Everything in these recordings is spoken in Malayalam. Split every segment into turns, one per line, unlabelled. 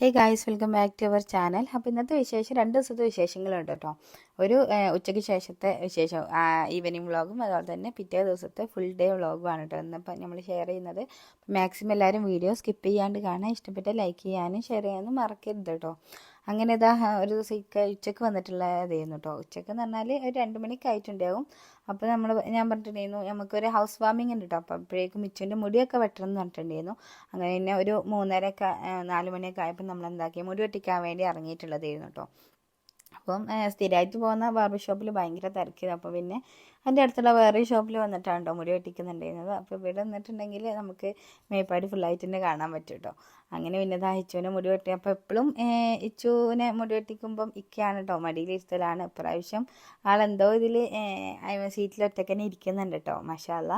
Hey guys welcome back to our channel അപ്പോൾ ഇന്നത്തെ വിശേഷം രണ്ട് ദിവസത്തെ വിശേഷങ്ങളുണ്ട് കേട്ടോ. ഒരു ഉച്ചയ്ക്ക് ശേഷത്തെ വിശേഷം ഈവനിങ് വ്ളോഗും അതുപോലെ തന്നെ പിറ്റേ ദിവസത്തെ ഫുൾ ഡേ വ്ളോഗുമാണ് കേട്ടോ. ഇന്നിപ്പോൾ നമ്മൾ ഷെയർ ചെയ്യുന്നത് മാക്സിമം എല്ലാവരും വീഡിയോ സ്കിപ്പ് ചെയ്യാണ്ട് കാണാൻ ഇഷ്ടപ്പെട്ട ലൈക്ക് ചെയ്യാനും ഷെയർ ചെയ്യാനും മറക്കരുത് കേട്ടോ. അങ്ങനെ ഇതാ ഒരു ദിവസം ഉച്ചയ്ക്ക് ഉച്ചയ്ക്ക് വന്നിട്ടുള്ളതായിരുന്നു കേട്ടോ ഉച്ചയ്ക്ക് എന്ന് പറഞ്ഞാൽ ഒരു രണ്ട് മണിക്ക് ആയിട്ടുണ്ടാവും. അപ്പോൾ നമ്മൾ ഞാൻ പറഞ്ഞിട്ടുണ്ടായിരുന്നു നമുക്കൊരു ഹൗസ് വാമിംഗ് ഉണ്ട് കേട്ടോ അപ്പോൾ അപ്പോഴേക്കും മിച്ചുവിന്റെ മുടിയൊക്കെ വെട്ടണം എന്ന് പറഞ്ഞിട്ടുണ്ടായിരുന്നു. അങ്ങനെ തന്നെ ഒരു മൂന്നരയൊക്കെ നാല് മണിയൊക്കെ ആയപ്പോൾ നമ്മൾ എന്താക്കി മുടി വെട്ടിക്കാൻ വേണ്ടി ഇറങ്ങിയിട്ടുള്ളതായിരുന്നു കേട്ടോ അപ്പം സ്ഥിരമായിട്ട് പോകുന്ന ബാർബർ ഷോപ്പിൽ ഭയങ്കര തിരക്കിയത് അപ്പോൾ പിന്നെ അതിന്റെ അടുത്തുള്ള വേറെ ഷോപ്പിൽ വന്നിട്ടാണ് കേട്ടോ മുടി വെട്ടിക്കുന്നുണ്ടായിരുന്നത്. അപ്പോൾ ഇവിടെ വന്നിട്ടുണ്ടെങ്കിൽ നമുക്ക് മേപ്പാടി ഫുള്ളായിട്ട് തന്നെ കാണാൻ പറ്റും കേട്ടോ അങ്ങനെ പിന്നെ ദാ ഇച്ചുവിനെ മുടി വെട്ടി. അപ്പോൾ എപ്പോഴും ഇച്ചുവിനെ മുടി വെട്ടിക്കുമ്പം ഇക്കയാണ് കേട്ടോ മടിയിലിരുത്തലാണ് ഇപ്രാവശ്യം ആളെന്തോ ഇതിൽ സീറ്റിൽ ഒറ്റയ്ക്ക് തന്നെ ഇരിക്കുന്നുണ്ട് കേട്ടോ മഷാല്ല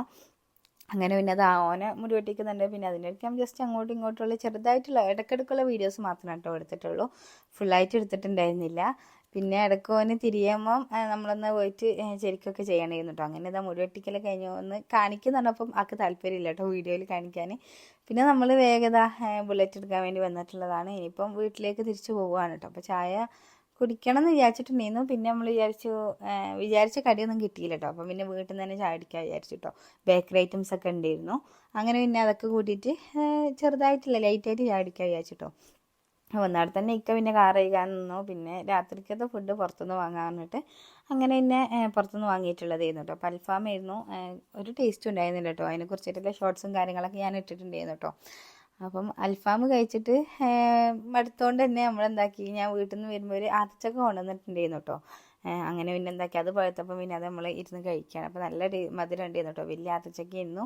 അങ്ങനെ പിന്നെ അത് ഓനെ മുടി വെട്ടിക്കുന്നുണ്ട്. പിന്നെ അതിനിടയ്ക്ക് ഞാൻ ജസ്റ്റ് അങ്ങോട്ടും ഇങ്ങോട്ടുള്ള ചെറുതായിട്ടുള്ള ഇടയ്ക്കിടയ്ക്കുള്ള വീഡിയോസ് മാത്രമേ കേട്ടോ എടുത്തിട്ടുള്ളൂ. ഫുള്ളായിട്ട് എടുത്തിട്ടുണ്ടായിരുന്നില്ല. പിന്നെ ഇടയ്ക്ക് ഓന് തിരിയുമ്പം നമ്മളൊന്ന് പോയിട്ട് ശരിക്കൊക്കെ ചെയ്യണമായിരുന്നു കേട്ടോ അങ്ങനെ ഇതാ മുടി വെട്ടിക്കൽ കഴിഞ്ഞു ഒന്ന് കാണിക്കുന്നുണ്ടപ്പം ആൾക്ക് താല്പര്യമില്ല കേട്ടോ വീഡിയോയിൽ കാണിക്കാൻ പിന്നെ നമ്മൾ വേഗത ബുള്ളറ്റ് എടുക്കാൻ വേണ്ടി വന്നിട്ടുള്ളതാണ്. ഇനിയിപ്പം വീട്ടിലേക്ക് തിരിച്ചു പോവുകയാണ് കേട്ടോ അപ്പോൾ ചായ കുടിക്കണം എന്ന് വിചാരിച്ചിട്ടുണ്ടായിരുന്നു. പിന്നെ നമ്മൾ വിചാരിച്ചു വിചാരിച്ച കടിയൊന്നും കിട്ടിയില്ല കേട്ടോ അപ്പം പിന്നെ വീട്ടിൽ നിന്ന് തന്നെ ചായ അടിക്കാൻ വിചാരിച്ചു കേട്ടോ ബേക്കറി ഐറ്റംസ് ഒക്കെ ഉണ്ടായിരുന്നു. അങ്ങനെ പിന്നെ അതൊക്കെ കൂട്ടിയിട്ട് ചെറുതായിട്ടില്ല ലൈറ്റായിട്ട് ചായ അടിക്കാൻ വിചാരിച്ചു കേട്ടോ വന്നാടെ തന്നെ ഇക്ക പിന്നെ കാർ കഴുകാൻ നിന്നു. പിന്നെ രാത്രിക്കത്തെ ഫുഡ് പുറത്തുനിന്ന് വാങ്ങാൻ പറഞ്ഞിട്ട് അങ്ങനെ പിന്നെ പുറത്തുനിന്ന് വാങ്ങിയിട്ടുള്ളതായിരുന്നു കേട്ടോ അപ്പോൾ അൽഫാമായിരുന്നു ഒരു ടേസ്റ്റും ഉണ്ടായിരുന്നില്ല കേട്ടോ അതിനെക്കുറിച്ചിട്ടുള്ള ഷോർട്സും കാര്യങ്ങളൊക്കെ ഞാൻ ഇട്ടിട്ടുണ്ടായിരുന്നു കേട്ടോ അപ്പം അൽഫാം കഴിച്ചിട്ട് മടുത്തോണ്ട് തന്നെ നമ്മളെന്താക്കി ഞാൻ വീട്ടിൽ നിന്ന് വരുമ്പോൾ ഒരു ആത്തച്ചക്ക കൊണ്ടുവന്നിട്ടുണ്ടായിരുന്നു കേട്ടോ അങ്ങനെ പിന്നെ എന്താക്കി അത് പഴുത്തപ്പം പിന്നെ അത് നമ്മൾ ഇരുന്ന് കഴിക്കുകയാണ് അപ്പോൾ നല്ല മധുരം ഉണ്ടായിരുന്നു കേട്ടോ വലിയ ആത്തച്ചക്ക ഇരുന്നു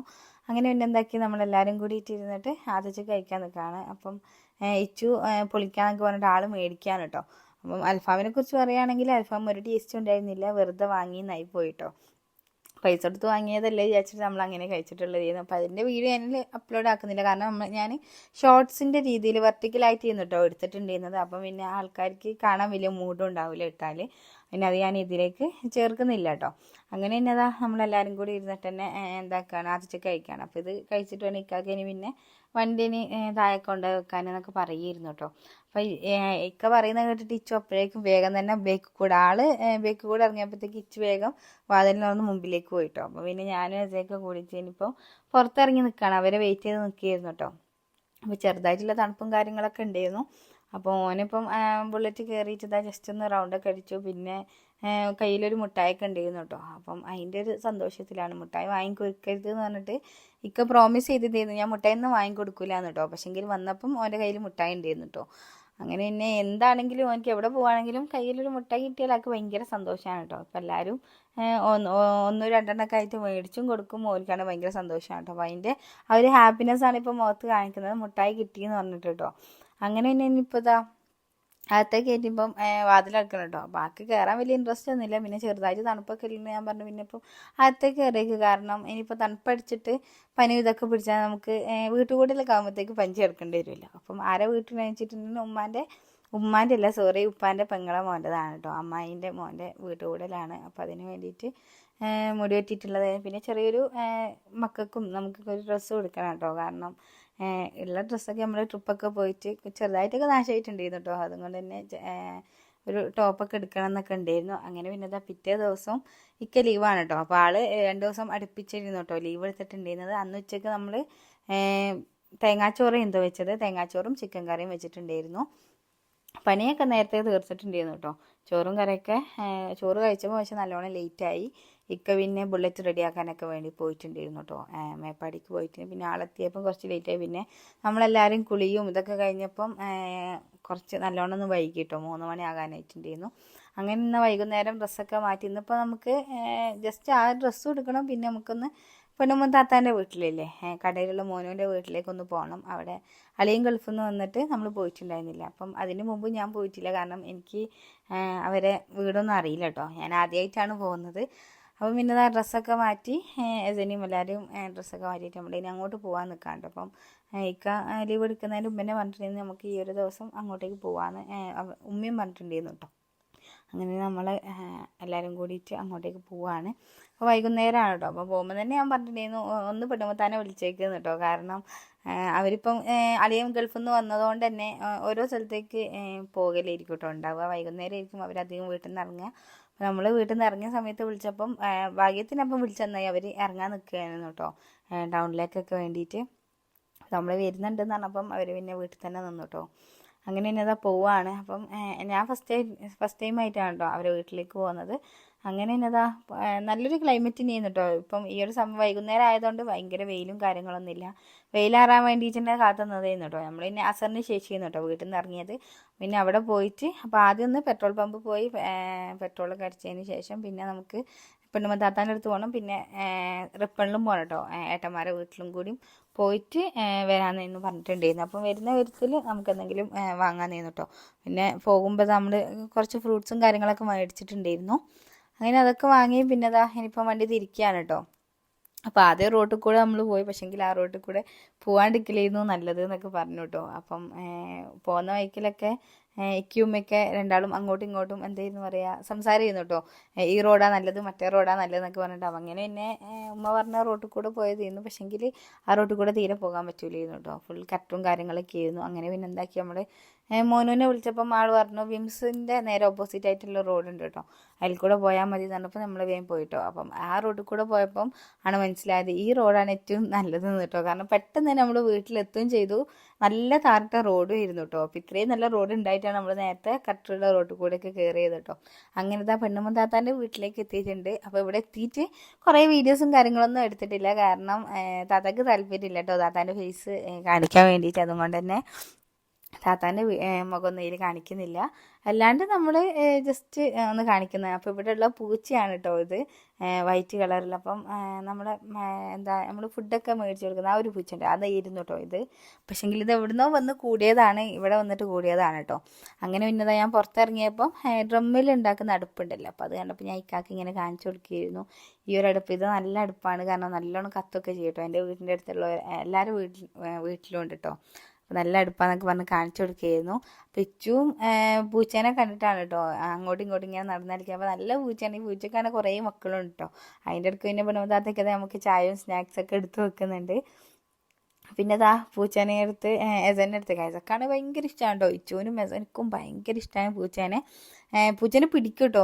അങ്ങനെ പിന്നെ എന്താക്കി നമ്മളെല്ലാവരും കൂടിയിട്ട് ഇരുന്നിട്ട് ആത്തച്ചക്ക കഴിക്കാൻ നിൽക്കുകയാണ് അപ്പം ഇച്ചു പൊളിക്കാന്നൊക്കെ പറഞ്ഞിട്ട് ആൾ മേടിക്കാൻ കേട്ടോ അപ്പം അൽഫാമിനെ കുറിച്ച് പറയുകയാണെങ്കിൽ അൽഫാം ഒരു ടേസ്റ്റ് ഉണ്ടായിരുന്നില്ല. വെറുതെ വാങ്ങി നായി പോയിട്ടോ. പൈസ കൊടുത്ത് വാങ്ങിയതല്ലേ വിചാരിച്ചിട്ട് നമ്മൾ അങ്ങനെ കഴിച്ചിട്ടുള്ളതായിരുന്നു അപ്പോൾ അതിന്റെ വീഡിയോ ഞാനിൽ അപ്ലോഡ് ആക്കുന്നില്ല. കാരണം നമ്മൾ ഞാൻ ഷോർട്സിന്റെ രീതിയിൽ വെർട്ടിക്കലായിട്ട് ചെയ്യുന്നു കേട്ടോ എടുത്തിട്ടുണ്ടായിരുന്നത്. അപ്പം പിന്നെ ആൾക്കാർക്ക് കാണാൻ വലിയ മൂഡും ഉണ്ടാവില്ല ഇട്ടാൽ പിന്നെ അത് ഞാൻ ഇതിലേക്ക് ചേർക്കുന്നില്ല കേട്ടോ അങ്ങനെ തന്നെ അതാ നമ്മളെല്ലാവരും കൂടി ഇരുന്നിട്ട് തന്നെ എന്താക്കാണ്? ആദ്യത്തെ കഴിക്കുകയാണ് അപ്പോൾ ഇത് കഴിച്ചിട്ട് വേണം ഇക്കാക്ക് ഇനി പിന്നെ വണ്ടിന് താഴെ കൊണ്ട് വെക്കാനെന്നൊക്കെ പറയുമായിരുന്നു കേട്ടോ അപ്പോൾ ഇക്ക പറയുന്നത് കേട്ടിട്ട് ഇച്ചു അപ്പോഴേക്കും വേഗം തന്നെ ബേക്ക് കൂടെ ആൾ ബേക്ക് കൂടെ ഇറങ്ങിയപ്പോഴത്തേക്ക് ഇച്ചു വേഗം വാതിലിനൊന്ന് മുമ്പിലേക്ക് പോയിട്ടോ അപ്പോൾ പിന്നെ ഞാനും അജയൊക്കെ കൂടിയിട്ട് ഇനിയിപ്പോൾ പുറത്തിറങ്ങി നിൽക്കുകയാണ് അവരെ വെയിറ്റ് ചെയ്ത് നിൽക്കുകയായിരുന്നു കേട്ടോ അപ്പോൾ ചെറുതായിട്ടുള്ള തണുപ്പും കാര്യങ്ങളൊക്കെ ഉണ്ടായിരുന്നു. അപ്പോൾ ഓനിപ്പം ബുള്ളറ്റ് കയറിയിട്ട് ഇതാ ജസ്റ്റ് ഒന്ന് റൗണ്ടൊക്കെ അടിച്ചു. പിന്നെ കയ്യിലൊരു മുട്ടായൊക്കെ ഉണ്ടായിരുന്നു കേട്ടോ. അപ്പം അതിന്റെ ഒരു സന്തോഷത്തിലാണ്. മുട്ടായി വാങ്ങിക്കൊടുക്കരുത് എന്ന് പറഞ്ഞിട്ട് ഇക്ക പ്രോമിസ് ചെയ്തിട്ടുണ്ടായിരുന്നു ഞാൻ മുട്ടായി ഒന്നും വാങ്ങിക്കൊടുക്കില്ല എന്ന് കേട്ടോ. പക്ഷെങ്കിൽ വന്നപ്പം ഓന്റെ കയ്യിൽ മുട്ടായി ഉണ്ടായിരുന്നു കേട്ടോ. അങ്ങനെ പിന്നെ എന്താണെങ്കിലും എനിക്ക് എവിടെ പോവാണെങ്കിലും കയ്യിലൊരു മുട്ടായി കിട്ടിയാൽ ആൾക്ക് ഭയങ്കര സന്തോഷമാണ് കേട്ടോ. അപ്പം എല്ലാവരും ഒന്ന് ഒന്നോ രണ്ടെണ്ണമൊക്കെ ആയിട്ട് മേടിച്ചും കൊടുക്കും. ഓർക്കാണ് ഭയങ്കര സന്തോഷമാണ് കേട്ടോ. അപ്പോൾ അതിന്റെ ആ ഒരു ഹാപ്പിനെസ്സാണ് ഇപ്പോൾ മുഖത്ത് കാണിക്കുന്നത്. മുട്ടായി കിട്ടിയെന്ന് പറഞ്ഞിട്ട് കേട്ടോ. അങ്ങനെ തന്നെ ഇനിയിപ്പോൾ ഇതാ അകത്തേക്ക് കയറ്റിയപ്പം വാതിലടക്കണം കേട്ടോ ബാക്കി കയറാൻ വലിയ ഇൻട്രസ്റ്റ് ഒന്നുമില്ല. പിന്നെ ചെറുതായിട്ട് തണുപ്പൊക്കെ ഇല്ലെന്ന് ഞാൻ പറഞ്ഞു. പിന്നെ ഇപ്പം അകത്തേക്ക് കയറിയേക്ക് കാരണം ഇനിയിപ്പോൾ തണുപ്പടിച്ചിട്ട് പനി ഇതൊക്കെ പിടിച്ചാൽ നമുക്ക് വീട്ടുകൂടലൊക്കെ ആകുമ്പോഴത്തേക്ക് പഞ്ചി എടുക്കേണ്ടി വരുമല്ലോ അപ്പം ആരെ വീട്ടിൽ വെച്ചിട്ടുണ്ടെങ്കിൽ ഉമ്മാന്റെ ഉമ്മാന്റെ അല്ല സോറി ഉപ്പാന്റെ പെങ്ങളെ മോന്റെതാണ് കേട്ടോ അമ്മായിന്റെ മോന്റെ വീട്ടുകൂടലാണ്. അപ്പം അതിന് വേണ്ടിയിട്ട് മുടി വെട്ടിയിട്ടുള്ളത്. പിന്നെ ചെറിയൊരു മക്കൾക്കും നമുക്കൊക്കെ ഒരു ഡ്രസ്സ് കൊടുക്കണം കേട്ടോ. കാരണം ഉള്ള ഡ്രസ്സൊക്കെ നമ്മൾ ട്രിപ്പൊക്കെ പോയിട്ട് ചെറുതായിട്ടൊക്കെ നാശമായിട്ടുണ്ടായിരുന്നു കേട്ടോ. അതുകൊണ്ട് തന്നെ ഒരു ടോപ്പൊക്കെ എടുക്കണം എന്നൊക്കെ ഉണ്ടായിരുന്നു. അങ്ങനെ പിന്നെ ഇതാ പിറ്റേ ദിവസം ഇക്ക ലീവാണ് കേട്ടോ. അപ്പോൾ ആൾ രണ്ട് ദിവസം അടുപ്പിച്ചിരുന്നു കേട്ടോ. ലീവ് എടുത്തിട്ടുണ്ടായിരുന്നത്. അന്ന് ഉച്ചയ്ക്ക് നമ്മൾ തേങ്ങാച്ചോറ് എന്തോ വെച്ചത്? തേങ്ങാച്ചോറും ചിക്കൻ കറിയും വെച്ചിട്ടുണ്ടായിരുന്നു. പനിയൊക്കെ നേരത്തെ തീർത്തിട്ടുണ്ടായിരുന്നു കേട്ടോ. ചോറും കറിയൊക്കെ ചോറ് കഴിച്ചപ്പോൾ പക്ഷെ നല്ലോണം ലേറ്റായി. ഇക്ക പിന്നെ ബുള്ളറ്റ് റെഡിയാക്കാനൊക്കെ വേണ്ടി പോയിട്ടുണ്ടായിരുന്നു കേട്ടോ മേപ്പാടിക്ക് പോയിട്ട് പിന്നെ ആളെത്തിയപ്പം കുറച്ച് ലേറ്റായി. പിന്നെ നമ്മളെല്ലാവരും കുളിയും ഇതൊക്കെ കഴിഞ്ഞപ്പം കുറച്ച് നല്ലോണം ഒന്ന് വൈകി കേട്ടോ മൂന്ന് മണി ആകാനായിട്ടുണ്ടായിരുന്നു. അങ്ങനെ ഇന്ന് വൈകുന്നേരം ഡ്രസ്സൊക്കെ മാറ്റി. ഇന്നിപ്പോൾ നമുക്ക് ജസ്റ്റ് ആ ഡ്രസ്സും എടുക്കണം പിന്നെ നമുക്കൊന്ന് പെണ്ണുമ്മൻ താത്താന്റെ വീട്ടിലില്ലേ? കടയിലുള്ള മോനുവിന്റെ വീട്ടിലേക്കൊന്ന് പോകണം അവിടെ അളിയും ഗൾഫിൽ നിന്ന് വന്നിട്ട് നമ്മൾ പോയിട്ടുണ്ടായിരുന്നില്ല. അപ്പം അതിന് മുമ്പ് ഞാൻ പോയിട്ടില്ല. കാരണം എനിക്ക് അവരെ വീടൊന്നും അറിയില്ല കേട്ടോ. ഞാൻ ആദ്യമായിട്ടാണ് പോകുന്നത്. അപ്പം പിന്നെ ആ ഡ്രസ്സൊക്കെ മാറ്റി എസനിയും എല്ലാവരും ഡ്രസ്സൊക്കെ മാറ്റിയിട്ട് നമ്മുടെ ഇനി അങ്ങോട്ട് പോകാൻ നിൽക്കാണ്ട് അപ്പം ഇക്ക ലീവ് എടുക്കുന്നതിന് ഉമ്മനെ പറഞ്ഞിട്ടുണ്ടെങ്കിൽ നമുക്ക് ഈ ഒരു ദിവസം അങ്ങോട്ടേക്ക് പോകാമെന്ന് ഉമ്മയും പറഞ്ഞിട്ടുണ്ടായിരുന്നു കേട്ടോ. അങ്ങനെ നമ്മൾ എല്ലാവരും കൂടിയിട്ട് അങ്ങോട്ടേക്ക് പോവാണ്. അപ്പോൾ വൈകുന്നേരമാണ് കേട്ടോ അപ്പോൾ പോകുമ്പോൾ തന്നെ ഞാൻ പറഞ്ഞിട്ടുണ്ടായിരുന്നു ഒന്ന് പെടുമ്പോൾ തന്നെ വിളിച്ചേക്കുന്നു കേട്ടോ കാരണം അവരിപ്പം അളിയും ഗൾഫിൽ നിന്ന് വന്നതുകൊണ്ട് തന്നെ ഓരോ സ്ഥലത്തേക്ക് പോകലായിരിക്കും കേട്ടോ ഉണ്ടാവുക. വൈകുന്നേരം ആയിരിക്കും അവരധികം വീട്ടിൽ നിന്ന് ഇറങ്ങുക നമ്മൾ വീട്ടിൽ നിന്ന് ഇറങ്ങിയ സമയത്ത് വിളിച്ചപ്പം ഭാഗ്യത്തിനപ്പം വിളിച്ചെന്നായി അവർ ഇറങ്ങാൻ നിൽക്കുകയായിരുന്നു കേട്ടോ ടൗണിലേക്കൊക്കെ വേണ്ടിയിട്ട് നമ്മൾ വരുന്നുണ്ടെന്ന് പറഞ്ഞപ്പം അവർ പിന്നെ വീട്ടിൽ തന്നെ നിന്നു കേട്ടോ അങ്ങനെ തന്നെ അതാ പോവാണ്. അപ്പം ഞാൻ ഫസ്റ്റ് ടൈം ഫസ്റ്റ് ടൈം ആയിട്ടാണ് കേട്ടോ അവരെ വീട്ടിലേക്ക് പോകുന്നത്. അങ്ങനെ തന്നെ അതാ നല്ലൊരു ക്ലൈമറ്റ് തന്നെയാണ് കേട്ടോ ഇപ്പം ഈ ഒരു സമയം വൈകുന്നേരം ആയതുകൊണ്ട് ഭയങ്കര വെയിലും കാര്യങ്ങളൊന്നുമില്ല വെയിലാറാൻ വേണ്ടിയിട്ട് കാത്തുന്നതായിരുന്നു കേട്ടോ നമ്മൾ പിന്നെ അസറിന് ശേഷിയായിരുന്നു കേട്ടോ വീട്ടിൽ നിന്ന് ഇറങ്ങിയത്. പിന്നെ അവിടെ പോയിട്ട് അപ്പോൾ ആദ്യം ഒന്ന് പെട്രോൾ പമ്പ് പോയി പെട്രോൾ അടിച്ചതിന് ശേഷം പിന്നെ നമുക്ക് പെണ്ണുമ്മ താത്താന്റെ അടുത്ത് പോകണം പിന്നെ റിപ്പണിലും പോകണം കേട്ടോ ഏട്ടന്മാരെ വീട്ടിലും കൂടിയും പോയിട്ട് വരാമെന്ന് പറഞ്ഞിട്ടുണ്ടായിരുന്നു അപ്പം വരുന്ന വിധത്തിൽ നമുക്ക് എന്തെങ്കിലും വാങ്ങാമെന്നു കേട്ടോ പിന്നെ പോകുമ്പോൾ നമ്മൾ കുറച്ച് ഫ്രൂട്ട്സും കാര്യങ്ങളൊക്കെ മേടിച്ചിട്ടുണ്ടായിരുന്നു. അങ്ങനെ അതൊക്കെ വാങ്ങി പിന്നെ അതാ ഇനിയിപ്പം വണ്ടി തിരിക്കുകയാണ് കേട്ടോ അപ്പോൾ ആദ്യം റോട്ടിൽ കൂടെ നമ്മൾ പോയി. പക്ഷെങ്കിൽ ആ റോട്ടിൽ കൂടെ പോവാണ്ടിരിക്കലായിരുന്നു നല്ലത് എന്നൊക്കെ പറഞ്ഞു കേട്ടോ അപ്പം പോകുന്ന വഴിക്കിലൊക്കെ ഇക്യുമ്മയൊക്കെ രണ്ടാളും അങ്ങോട്ടും ഇങ്ങോട്ടും എന്തായിരുന്നു പറയുക ചെയ്യുന്നു കേട്ടോ ഈ റോഡാ നല്ലത് മറ്റേ റോഡാ നല്ലത് എന്നൊക്കെ പറഞ്ഞിട്ട് അപ്പം അങ്ങനെ പിന്നെ ഉമ്മ പറഞ്ഞ റോട്ടിൽ കൂടെ പോയതായിരുന്നു പക്ഷെങ്കിൽ ആ റോട്ടിൽ കൂടെ തീരെ പോകാൻ പറ്റൂലായിരുന്നു കേട്ടോ. ഫുൾ കട്ടും കാര്യങ്ങളൊക്കെ ആയിരുന്നു. അങ്ങനെ പിന്നെ എന്താക്കി നമ്മൾ മോനുവിനെ വിളിച്ചപ്പം ആൾ പറഞ്ഞു വിംസിന്റെ നേരെ ഓപ്പോസിറ്റ് ആയിട്ടുള്ള റോഡ് ഉണ്ട് കേട്ടോ അതിൽ കൂടെ പോയാൽ മതി എന്ന് പറഞ്ഞപ്പോൾ നമ്മൾ വേഗം പോയിട്ടോ. അപ്പം ആ റോഡിൽ കൂടെ പോയപ്പം ആണ് മനസ്സിലായത് ഈ റോഡാണ് ഏറ്റവും നല്ലതെന്ന് കേട്ടോ കാരണം പെട്ടെന്ന് തന്നെ നമ്മൾ വീട്ടിലെത്തുകയും ചെയ്തു. നല്ല താറിട്ട റോഡും ആയിരുന്നു കേട്ടോ അപ്പം ഇത്രയും നല്ല റോഡ് ഉണ്ടായിട്ടാണ് നമ്മൾ നേരത്തെ കട്ടറുടെ റോഡിൽ കൂടെയൊക്കെ കയറിയത് കേട്ടോ അങ്ങനത്തെ ആ പെണ്ണുമ്മ താത്താന്റെ വീട്ടിലേക്ക് എത്തിയിട്ടുണ്ട്. അപ്പോൾ ഇവിടെ എത്തിയിട്ട് കുറേ വീഡിയോസും കാര്യങ്ങളൊന്നും എടുത്തിട്ടില്ല. കാരണം താത്താക്ക് താല്പര്യമില്ല കേട്ടോ താത്താന്റെ ഫേസ് കാണിക്കാൻ വേണ്ടിയിട്ട്. അതുകൊണ്ട് തന്നെ താത്താന്റെ മുഖമൊന്നും ഇതിൽ കാണിക്കുന്നില്ല. അല്ലാണ്ട് നമ്മൾ ജസ്റ്റ് ഒന്ന് കാണിക്കുന്നത് അപ്പോൾ ഇവിടെയുള്ള പൂച്ചയാണ് കേട്ടോ ഇത്. വൈറ്റ് കളറിൽ അപ്പം നമ്മൾ എന്താ നമ്മൾ ഫുഡൊക്കെ മേടിച്ച് കൊടുക്കുന്ന ആ ഒരു പൂച്ച ഉണ്ട് അതായിരുന്നു കേട്ടോ ഇത്. പക്ഷേങ്കിൽ ഇത് എവിടുന്നോ വന്ന് കൂടിയതാണ്. ഇവിടെ വന്നിട്ട് കൂടിയതാണ് കേട്ടോ അങ്ങനെ പിന്നെ ഞാൻ പുറത്തിറങ്ങിയപ്പം ഡ്രമ്മിൽ ഉണ്ടാക്കുന്ന അടുപ്പുണ്ടല്ലോ. അപ്പോൾ അത് കണ്ടപ്പോൾ ഞാൻ ഇക്കാക്ക് ഇങ്ങനെ കാണിച്ചു കൊടുക്കുകയായിരുന്നു. ഈ ഒരു അടുപ്പ്. ഇത് നല്ല അടുപ്പാണ്. കാരണം നല്ലോണം കത്തൊക്കെ ചെയ്യും കേട്ടോ എന്റെ വീടിന്റെ അടുത്തുള്ള എല്ലാവരും വീട്ടിൽ വീട്ടിലും ഉണ്ട് കേട്ടോ നല്ല അടുപ്പാന്നൊക്കെ പറഞ്ഞ് കാണിച്ചു കൊടുക്കുകയായിരുന്നു. പിച്ചും പൂച്ചേനെ കണ്ടിട്ടാണ് കേട്ടോ അങ്ങോട്ടും ഇങ്ങോട്ടും ഇങ്ങനെ നടന്നിരിക്കുക അപ്പോൾ നല്ല പൂച്ചയാണ്. ഈ പൂച്ചക്കാണ് കുറേ മക്കളുണ്ട് കേട്ടോ അതിന്റെ അടുക്ക് പിന്നെ പെണ്ണുതാത്തൊക്കെ നമുക്ക് ചായയും സ്നാക്സൊക്കെ എടുത്ത് വെക്കുന്നുണ്ട്. പിന്നെ ദാ പൂച്ചേനെ എടുത്ത് എസനെ അടുത്ത് എസക്കാണ് ഭയങ്കര ഇഷ്ടമാണ് കേട്ടോ ഇച്ചുവിനും എസനക്കും ഭയങ്കര ഇഷ്ടമാണ് പൂച്ചേനെ. പൂച്ചേനെ പിടിക്കും കേട്ടോ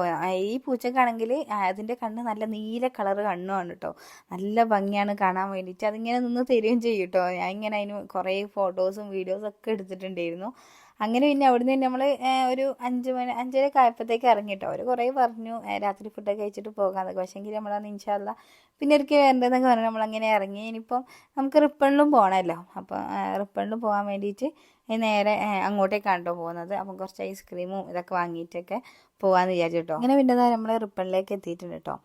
ഈ പൂച്ചക്കാണെങ്കിൽ അതിന്റെ കണ്ണ് നല്ല നീല കളർ കണ്ണുമാണ് കേട്ടോ നല്ല ഭംഗിയാണ് കാണാൻ വേണ്ടിയിട്ട്. അതിങ്ങനെ നിന്ന് തരികയും ചെയ്യും കേട്ടോ ഞാൻ ഇങ്ങനെ അതിന് കുറേ ഫോട്ടോസും വീഡിയോസും ഒക്കെ എടുത്തിട്ടുണ്ടായിരുന്നു. അങ്ങനെ പിന്നെ അവിടുന്ന് തന്നെ നമ്മൾ ഒരു അഞ്ച് മണി അഞ്ചര ആയപ്പോഴത്തേക്ക് ഇറങ്ങി കേട്ടോ അവർ കുറേ പറഞ്ഞു രാത്രി ഫുഡൊക്കെ കഴിച്ചിട്ട് പോകാമെന്നൊക്കെ പക്ഷേങ്കിൽ നമ്മളന്ന് ഇൻഷാല്ല പിന്നെ ഒരിക്കൽ വേണ്ടതെന്നൊക്കെ പറഞ്ഞു. നമ്മളങ്ങനെ ഇറങ്ങി. ഇനിയിപ്പം നമുക്ക് റിപ്പണിലും പോകണമല്ലോ അപ്പോൾ റിപ്പണിലും പോകാൻ വേണ്ടിയിട്ട് നേരെ അങ്ങോട്ടേക്കാണ് കേട്ടോ പോകുന്നത്. അപ്പം കുറച്ച് ഐസ്ക്രീമും ഇതൊക്കെ വാങ്ങിയിട്ടൊക്കെ പോകാമെന്ന് വിചാരിച്ചു കേട്ടോ അങ്ങനെ പിന്നെ നമ്മൾ റിപ്പണിലേക്ക് എത്തിയിട്ടുണ്ട് കേട്ടോ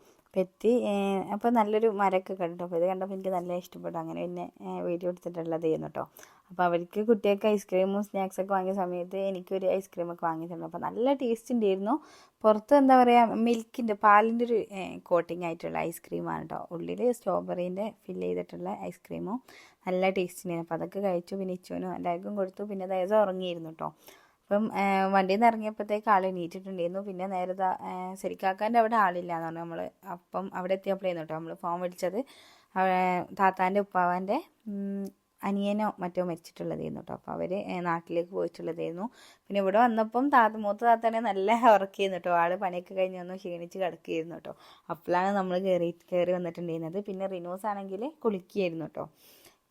എത്തി അപ്പോൾ നല്ലൊരു മരമൊക്കെ കണ്ടു. അപ്പോൾ ഇത് കണ്ടപ്പോൾ എനിക്ക് നല്ല ഇഷ്ടപ്പെട്ടു. അങ്ങനെ പിന്നെ വീഡിയോ എടുത്തിട്ടുള്ളത് ചെയ്യുന്നു കേട്ടോ അപ്പോൾ അവർക്ക് കുട്ടികൾക്ക് ഐസ്ക്രീമും സ്നാക്സൊക്കെ വാങ്ങിയ സമയത്ത് എനിക്കൊരു ഐസ്ക്രീമൊക്കെ വാങ്ങിയിട്ടുണ്ട് അപ്പോൾ നല്ല ടേസ്റ്റ് ഉണ്ടായിരുന്നു. പുറത്ത് എന്താ പറയുക മിൽക്കിന്റെ പാലിന്റെ ഒരു കോട്ടിംഗ് ആയിട്ടുള്ള ഐസ്ക്രീമാണ് കേട്ടോ ഉള്ളിൽ സ്ട്രോബെറീന്റെ ഫില്ല് ചെയ്തിട്ടുള്ള ഐസ്ക്രീമും നല്ല ടേസ്റ്റ് ഉണ്ടായിരുന്നു അപ്പോൾ അതൊക്കെ കഴിച്ചു. പിന്നെ ഇച്ചുവിനും എല്ലാവർക്കും കൊടുത്തു. പിന്നെ അതായത് ഉറങ്ങിയിരുന്നു കേട്ടോ അപ്പം വണ്ടിയിൽ നിന്ന് ഇറങ്ങിയപ്പോഴത്തേക്ക് ആൾ എണീറ്റിട്ടുണ്ടായിരുന്നു. പിന്നെ നേരെ ശരിക്കാക്കാന്റെ അവിടെ ആളില്ല എന്ന് പറഞ്ഞു. നമ്മൾ അപ്പം അവിടെ എത്തിയപ്പോഴേന്നു കേട്ടോ നമ്മൾ ഫോൺ വിളിച്ചത്. താത്താന്റെ ഉപ്പാവാന്റെ അനിയനോ മറ്റോ മരിച്ചിട്ടുള്ളതായിരുന്നു കേട്ടോ. അപ്പോൾ അവർ നാട്ടിലേക്ക് പോയിട്ടുള്ളതായിരുന്നു പിന്നെ ഇവിടെ വന്നപ്പം താത്ത മൂത്ത താത്താനെ നല്ല ഉറക്കിയിരുന്നു കേട്ടോ. ആൾ പണിയൊക്കെ കഴിഞ്ഞ് വന്ന് ക്ഷീണിച്ച് കിടക്കുകയായിരുന്നു കേട്ടോ. അപ്പോഴാണ് നമ്മൾ കയറി കയറി വന്നിട്ടുണ്ടായിരുന്നത്. പിന്നെ റിനോസ് ആണെങ്കിൽ കുളിക്കുകയായിരുന്നു കേട്ടോ.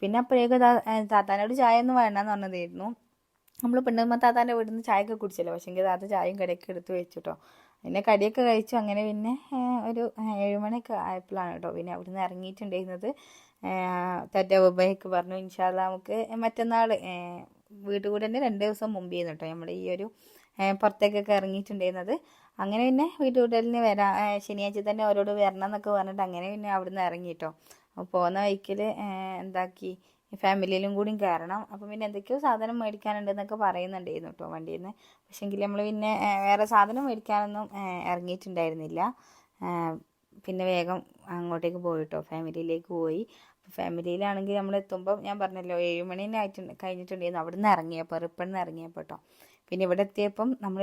പിന്നെ അപ്പോഴേക്കും താത്താനോട് ചായ ഒന്നും വേണ്ടെന്ന് പറഞ്ഞതായിരുന്നു നമ്മൾ പെണ്ണുമ്മ താത്താന്റെ വീട്ടിൽ നിന്ന് ചായയൊക്കെ കുടിച്ചല്ലോ. പക്ഷേ എങ്കിൽ താത്ത ചായയും കടിയൊക്കെ എടുത്ത് വെച്ചിട്ടോ. പിന്നെ കടിയൊക്കെ കഴിച്ചു. അങ്ങനെ പിന്നെ ഒരു ഏഴുമണിയൊക്കെ ആയപ്പോഴാണ് കേട്ടോ. പിന്നെ അവിടുന്ന് ഇറങ്ങിയിട്ടുണ്ടായിരുന്നത്. തറ്റ ഉപയൊക്കെ പറഞ്ഞു. ഇൻഷാല്ല നമുക്ക് മറ്റന്നാൾ വീട്ടിൽ കൂടെ തന്നെ രണ്ട് ദിവസം മുമ്പ് ചെയ്യുന്നു കേട്ടോ നമ്മുടെ ഈ ഒരു പുറത്തേക്കൊക്കെ ഇറങ്ങിയിട്ടുണ്ടായിരുന്നത്. അങ്ങനെ പിന്നെ വീട്ടുകൂടലിന് വരാ ശനിയാഴ്ച തന്നെ അവരോട് വരണം എന്നൊക്കെ പറഞ്ഞിട്ട് അങ്ങനെ പിന്നെ അവിടുന്ന് ഇറങ്ങി കേട്ടോ. പോകുന്ന വഴിക്കിൽ എന്താക്കി? ഫാമിലിയിലും കൂടിയും കയറണം അപ്പം പിന്നെ എന്തൊക്കെയോ സാധനം മേടിക്കാനുണ്ട് എന്നൊക്കെ പറയുന്നുണ്ടായിരുന്നു കേട്ടോ വണ്ടിയിൽ നിന്ന് പക്ഷെങ്കിൽ നമ്മൾ പിന്നെ വേറെ സാധനം മേടിക്കാനൊന്നും ഇറങ്ങിയിട്ടുണ്ടായിരുന്നില്ല. പിന്നെ വേഗം അങ്ങോട്ടേക്ക് പോയി കേട്ടോ ഫാമിലിയിലേക്ക് പോയി. ഫാമിലിയിലാണെങ്കിൽ നമ്മൾ എത്തുമ്പോൾ ഞാൻ പറഞ്ഞല്ലോ ഏഴ് മണി തന്നെ ആയിട്ടുണ്ട് കഴിഞ്ഞിട്ടുണ്ടായിരുന്നു. അവിടെ നിന്ന് ഇറങ്ങിയപ്പോൾ റിപ്പണിൽ നിന്ന് ഇറങ്ങിയപ്പോൾ കേട്ടോ. പിന്നെ ഇവിടെ എത്തിയപ്പം നമ്മൾ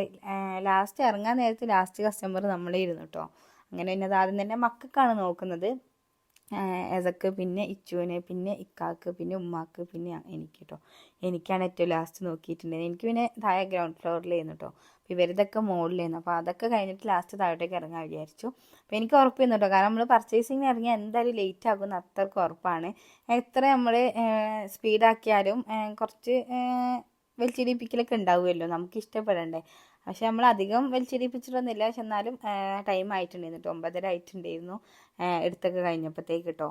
ലാസ്റ്റ് ഇറങ്ങാൻ നേരത്ത് ലാസ്റ്റ് കസ്റ്റമർ നമ്മളെ ഇരുന്നു കേട്ടോ. അങ്ങനെ പിന്നെ അത് ആദ്യം തന്നെ മക്കൾക്കാണ് നോക്കുന്നത്. എസക്ക് പിന്നെ ഇച്ചുവിനെ പിന്നെ ഇക്കാക്ക് പിന്നെ ഉമ്മാക്ക് പിന്നെ എനിക്ക് കേട്ടോ എനിക്കാണ് ഏറ്റവും ലാസ്റ്റ് നോക്കിയിട്ടുണ്ടായിരുന്നത് എനിക്ക് പിന്നെ താഴെ ഗ്രൗണ്ട് ഫ്ലോറിലായിരുന്നു കേട്ടോ അപ്പോൾ ഇവരിതൊക്കെ മുകളിലായിരുന്നു അപ്പോൾ അതൊക്കെ കഴിഞ്ഞിട്ട് ലാസ്റ്റ് താഴോട്ടേക്ക് ഇറങ്ങാൻ വിചാരിച്ചു. അപ്പോൾ എനിക്ക് ഉറപ്പായിരുന്നു കേട്ടോ കാരണം നമ്മൾ പർച്ചേസിങ്ങിന് ഇറങ്ങിയാൽ എന്തായാലും ലേറ്റ് ആകുമെന്ന് അത്രയ്ക്ക് ഉറപ്പാണ്. എത്ര നമ്മൾ സ്പീഡാക്കിയാലും കുറച്ച് വലിച്ചിടിപ്പിക്കലൊക്കെ ഉണ്ടാവുമല്ലോ. നമുക്ക് ഇഷ്ടപ്പെടണ്ടേ. പക്ഷെ നമ്മൾ അധികം വലിച്ചിടിപ്പിച്ചിട്ടൊന്നുമില്ല. പക്ഷെ എന്നാലും ടൈം ആയിട്ടുണ്ടായിരുന്നു കേട്ടോ ഒമ്പതര ആയിട്ടുണ്ടായിരുന്നു. എടുത്തൊക്കെ കഴിഞ്ഞപ്പോഴത്തേക്ക് കേട്ടോ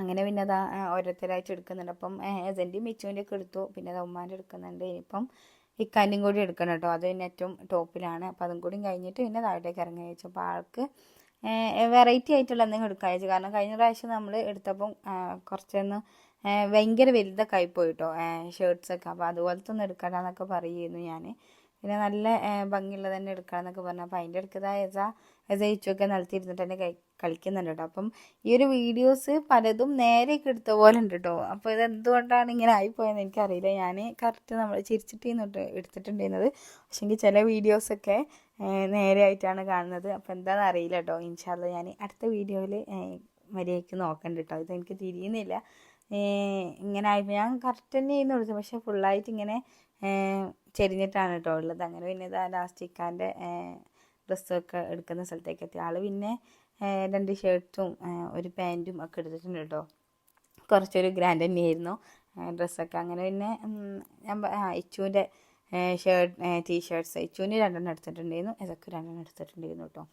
അങ്ങനെ പിന്നെ അതാ ഓരോരുത്തരായിട്ട് എടുക്കുന്നുണ്ട്. അപ്പം ഏജന്റും മിച്ചുവിന്റെ ഒക്കെ എടുത്തു. പിന്നെ അത് ഉമ്മാന്റെ എടുക്കുന്നുണ്ട്. ഇനിയിപ്പം ഇക്കാന്റെയും കൂടി എടുക്കണം കേട്ടോ അത് പിന്നെ ഏറ്റവും ടോപ്പിലാണ്. അപ്പം അതും കൂടി കഴിഞ്ഞിട്ട് പിന്നെ താഴത്തേക്ക് ഇറങ്ങി വെച്ചു. അപ്പോൾ ആൾക്ക് വെറൈറ്റി ആയിട്ടുള്ള എന്തെങ്കിലും എടുക്കാൻ വെച്ചു. കാരണം കഴിഞ്ഞ പ്രാവശ്യം നമ്മൾ എടുത്തപ്പം കുറച്ചൊന്ന് ഭയങ്കര വലുതൊക്കെ ആയിപ്പോയിട്ടോ ഷർട്ട്സൊക്കെ അപ്പോൾ അതുപോലത്തെ ഒന്നും എടുക്കണ്ടെന്നൊക്കെ പറയുമായിരുന്നു ഞാൻ പിന്നെ നല്ല ഭംഗിയുള്ളത് തന്നെ എടുക്കണമെന്നൊക്കെ പറഞ്ഞു. അപ്പോൾ അതിന്റെ അടുക്കതാ എസ എസ ഇച്ചൊക്കെ നിലത്തിരുന്നിട്ട് തന്നെ കളിക്കുന്നുണ്ട് കേട്ടോ. അപ്പം ഈ ഒരു വീഡിയോസ് പലതും നേരെയൊക്കെ എടുത്ത പോലെ ഉണ്ട് കേട്ടോ. അപ്പോൾ ഇത് എന്തുകൊണ്ടാണ് ഇങ്ങനെ ആയിപ്പോയെന്ന് എനിക്കറിയില്ല. ഞാൻ കറക്റ്റ് നമ്മൾ ചിരിച്ചിട്ട് എടുത്തിട്ടുണ്ടായിരുന്നത്. പക്ഷേങ്കിൽ ചില വീഡിയോസൊക്കെ നേരെ ആയിട്ടാണ് കാണുന്നത്. അപ്പോൾ എന്താണെന്ന് അറിയില്ല കേട്ടോ. ഇൻഷാല്ല ഞാൻ അടുത്ത വീഡിയോയിൽ മര്യാദയ്ക്ക് നോക്കണ്ട കേട്ടോ. ഇതെനിക്ക് തിരിയുന്നില്ല. ഇങ്ങനെ ആയപ്പോൾ ഞാൻ കറക്റ്റ് തന്നെ ചെയ്യുന്നു പക്ഷേ ഫുള്ളായിട്ട് ഇങ്ങനെ ചെരിഞ്ഞിട്ടാണ് കേട്ടോ ഉള്ളത്. അങ്ങനെ പിന്നെ ഇതാ ലാസ്റ്റ് ഇക്കാന്റെ ഡ്രസ്സൊക്കെ എടുക്കുന്ന സ്ഥലത്തേക്ക് എത്തി. ആൾ പിന്നെ രണ്ട് ഷർട്ടും ഒരു പാന്റും ഒക്കെ എടുത്തിട്ടുണ്ട് കേട്ടോ കുറച്ചൊരു ഗ്രാൻഡ് തന്നെയായിരുന്നു ഡ്രസ്സൊക്കെ. അങ്ങനെ പിന്നെ ഞാൻ ഇച്ചുവിന്റെ ഷർട്ട് ടീഷർട്ട്സ്. ഇച്ചുവിന് രണ്ടെണ്ണം എടുത്തിട്ടുണ്ടായിരുന്നു ഇതൊക്കെ രണ്ടെണ്ണം എടുത്തിട്ടുണ്ടായിരുന്നു കേട്ടോ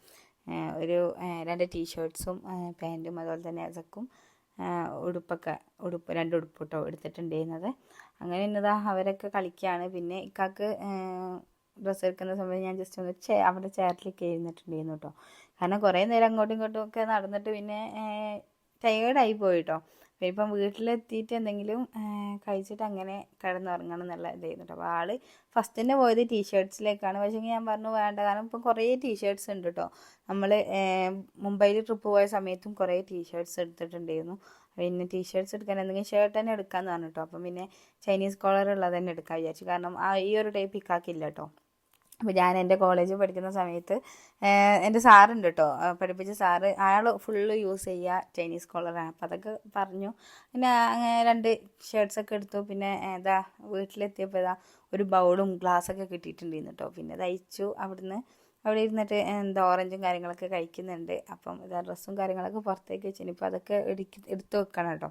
ഒരു രണ്ട് ടീഷർട്ട്സും പാന്റും അതുപോലെ തന്നെ ഇതൊക്കും ഉടുപ്പൊക്കെ ഉടുപ്പ് രണ്ട് ഉടുപ്പ് കേട്ടോ എടുത്തിട്ടുണ്ടായിരുന്നത്. അങ്ങനെ എന്നതാ അവരൊക്കെ കളിക്കുകയാണ് പിന്നെ ഇക്കാക്ക് ഡ്രസ്സ് എടുക്കുന്ന സമയത്ത് ഞാൻ ജസ്റ്റ് ഒന്ന് ചേ അവിടെ ചേർത്തിലേക്ക് ഇരുന്നിട്ടുണ്ടായിരുന്നു കേട്ടോ കാരണം കുറേ നേരം അങ്ങോട്ടും ഇങ്ങോട്ടും ഒക്കെ നടന്നിട്ട് പിന്നെ ടയേർഡായി പോയി കേട്ടോ പിന്നെ ഇപ്പം വീട്ടിലെത്തിയിട്ട് എന്തെങ്കിലും കഴിച്ചിട്ട് അങ്ങനെ കിടന്നുറങ്ങണം എന്നുള്ള ഇതായിരുന്നു കേട്ടോ അപ്പോൾ ആൾ ഫസ്റ്റ് തന്നെ പോയത് ടീഷർട്ട്സിലേക്കാണ് പക്ഷേ ഞാൻ പറഞ്ഞു വേണ്ട. കാരണം ഇപ്പം കുറേ ടീഷർട്ട്സ് ഉണ്ട് കേട്ടോ നമ്മൾ മുംബൈയിൽ ട്രിപ്പ് പോയ സമയത്തും കുറേ ടീഷർട്ട്സ് എടുത്തിട്ടുണ്ടായിരുന്നു. പിന്നെ ടീഷർട്ട്സ് എടുക്കാൻ എന്തെങ്കിലും ഷർട്ട് തന്നെ എടുക്കാമെന്ന് പറഞ്ഞു കേട്ടോ അപ്പം പിന്നെ ചൈനീസ് കോളർ ഉള്ളത് തന്നെ എടുക്കാൻ വിചാരിച്ചു. കാരണം ആ ഈ ഒരു ടൈപ്പ് ഇക്കാക്കില്ല കേട്ടോ അപ്പോൾ ഞാൻ എന്റെ കോളേജിൽ പഠിക്കുന്ന സമയത്ത് എന്റെ സാറുണ്ട് കേട്ടോ പഠിപ്പിച്ച സാറ് അയാൾ ഫുള്ള് യൂസ് ചെയ്യുക ചൈനീസ് കോളറാണ് അപ്പം അതൊക്കെ പറഞ്ഞു. പിന്നെ അങ്ങനെ രണ്ട് ഷർട്ട്സൊക്കെ എടുത്തു. പിന്നെ എന്താ വീട്ടിലെത്തിയപ്പോൾ ഇതാ ഒരു ബൗളും ഗ്ലാസ്സൊക്കെ കിട്ടിയിട്ടുണ്ടായിരുന്നു കേട്ടോ പിന്നെ തയ്ച്ചു. അവിടുന്ന് അവിടെ ഇരുന്നിട്ട് എന്താ ഓറഞ്ചും കാര്യങ്ങളൊക്കെ കഴിക്കുന്നുണ്ട്. അപ്പം ഇതാ ഡ്രസ്സും കാര്യങ്ങളൊക്കെ പുറത്തേക്ക് വെച്ചു ഇനിയിപ്പോൾ അതൊക്കെ എടുക്കി എടുത്ത് വെക്കണം കേട്ടോ.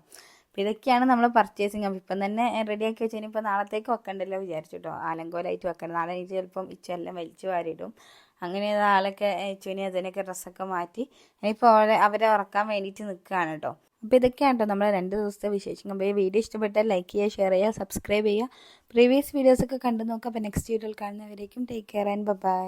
അപ്പോൾ ഇതൊക്കെയാണ് നമ്മൾ പർച്ചേസിങ് അപ്പോൾ ഇപ്പം തന്നെ റെഡിയാക്കി വെച്ച് ഇനിയിപ്പോൾ നാളത്തേക്ക് വെക്കണ്ടല്ലോ വിചാരിച്ചു കേട്ടോ. ആലങ്കോലായിട്ട് വെക്കണം. നാളെ എനിക്ക് ചിലപ്പം ഇച്ചെല്ലാം വലിച്ചു വാരിയിടും. അങ്ങനെ നാളൊക്കെ ഇച്ചുവിനെ അതിനൊക്കെ ഡ്രസ്സൊക്കെ മാറ്റി ഇനിയിപ്പോൾ അവരെ അവരെ ഉറക്കാൻ വേണ്ടിയിട്ട് നിൽക്കുകയാണ് കേട്ടോ. അപ്പോൾ ഇതൊക്കെയാണ് കേട്ടോ നമ്മൾ രണ്ട് ദിവസത്തെ വിശേഷം അപ്പോൾ ഈ വീഡിയോ ഇഷ്ടപ്പെട്ടാൽ ലൈക്ക് ചെയ്യുക ഷെയർ ചെയ്യുക സബ്സ്ക്രൈബ് ചെയ്യുക. പ്രീവിയസ് വീഡിയോസൊക്കെ കണ്ടു നോക്കുക. അപ്പോൾ നെക്സ്റ്റ് വീഡിയോയിൽ കാണുന്നവരേക്കും ടേക്ക് കെയർ ആൻഡ് ബൈ